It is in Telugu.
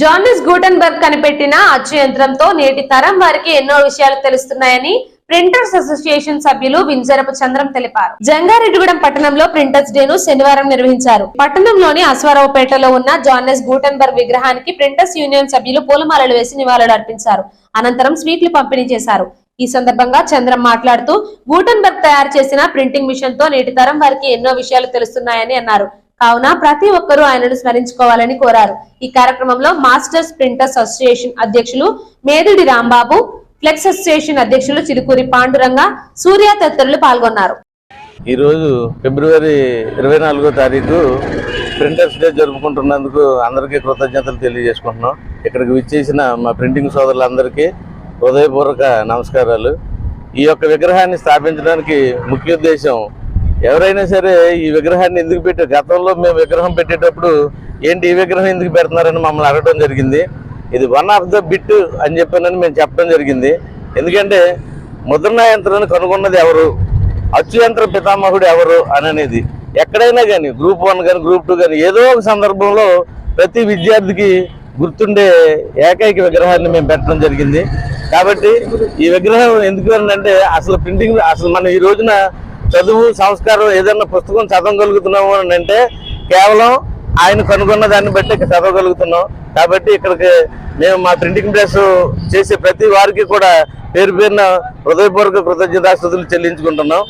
జార్నిస్ గూటన్బర్గ్ కనిపెట్టిన అచ్చు యంత్రంతో నేటి తరం వారికి ఎన్నో విషయాలు తెలుస్తున్నాయని ప్రింటర్స్ అసోసియేషన్ సభ్యులు వింజరపు చంద్రం తెలిపారు. జంగారెడ్డిగూడెం పట్టణంలో ప్రింటర్స్ డే ను శనివారం నిర్వహించారు. పట్టణంలోని అశ్వారావుపేటలో ఉన్న జాన్నెస్ గూటన్బర్గ్ విగ్రహానికి ప్రింటర్స్ యూనియన్ సభ్యులు పూలమాలలు వేసి నివాళులు అర్పించారు. అనంతరం స్వీట్లు పంపిణీ చేశారు. ఈ సందర్భంగా చంద్రం మాట్లాడుతూ గూటన్బర్గ్ తయారు చేసిన ప్రింటింగ్ మిషన్తో నేటి తరం వారికి ఎన్నో విషయాలు తెలుస్తున్నాయని అన్నారు. కావున ప్రతి ఒక్కరూ ఆయనను స్మరించుకోవాలని కోరారు. ఈ కార్యక్రమంలో మాస్టర్స్ ప్రింటర్స్ అసోసియేషన్ అధ్యక్షులు మేదుడి రాంబాబు ఫ్లెక్స్ అసోసియేషన్ అధ్యక్షులు చిలుకూరి పాండురంగ సూర్య తదితరులు పాల్గొన్నారు. ఈరోజు ఫిబ్రవరి ఇరవై నాలుగో తారీఖు ప్రింటర్స్ డే జరుపుకుంటున్నందుకు అందరికీ కృతజ్ఞతలు తెలియజేసుకుంటున్నాం. ఇక్కడికి విచ్చేసిన మా ప్రింటింగ్ సోదరులందరికీ హృదయపూర్వక నమస్కారాలు. ఈ యొక్క విగ్రహాన్ని స్థాపించడానికి ముఖ్య ఉద్దేశం ఎవరైనా సరే ఈ విగ్రహాన్ని ఎందుకు పెట్టి గతంలో మేము విగ్రహం పెట్టేటప్పుడు ఏంటి ఈ విగ్రహం ఎందుకు పెడుతున్నారని మమ్మల్ని అడగడం జరిగింది. ఇది వన్ ఆఫ్ ద బిట్ అని చెప్పానని మేము చెప్పడం జరిగింది. ఎందుకంటే ముద్రణ యంత్రాన్ని కనుగొన్నది ఎవరు? అచ్చు యంత్ర పితామహుడు ఎవరు అని అనేది ఎక్కడైనా కానీ గ్రూప్ వన్ కానీ గ్రూప్ టూ కానీ ఏదో ఒక సందర్భంలో ప్రతి విద్యార్థికి గుర్తుండే ఏకైక విగ్రహాన్ని మేము పెట్టడం జరిగింది. కాబట్టి ఈ విగ్రహం ఎందుకు అంటే అసలు ప్రింటింగ్ అసలు మనం ఈ రోజున చదువు సంస్కారం ఏదైనా పుస్తకం చదవగలుగుతున్నాము అని అంటే కేవలం ఆయన కనుగొన్న దాన్ని బట్టి చదవగలుగుతున్నాం. కాబట్టి ఇక్కడికి మేము మా ప్రింటింగ్ ప్రెస్ చేసే ప్రతి వారికి కూడా పేరు పేరున హృదయపూర్వక కృతజ్ఞతాస్తుతులు చెల్లించుకుంటున్నాం.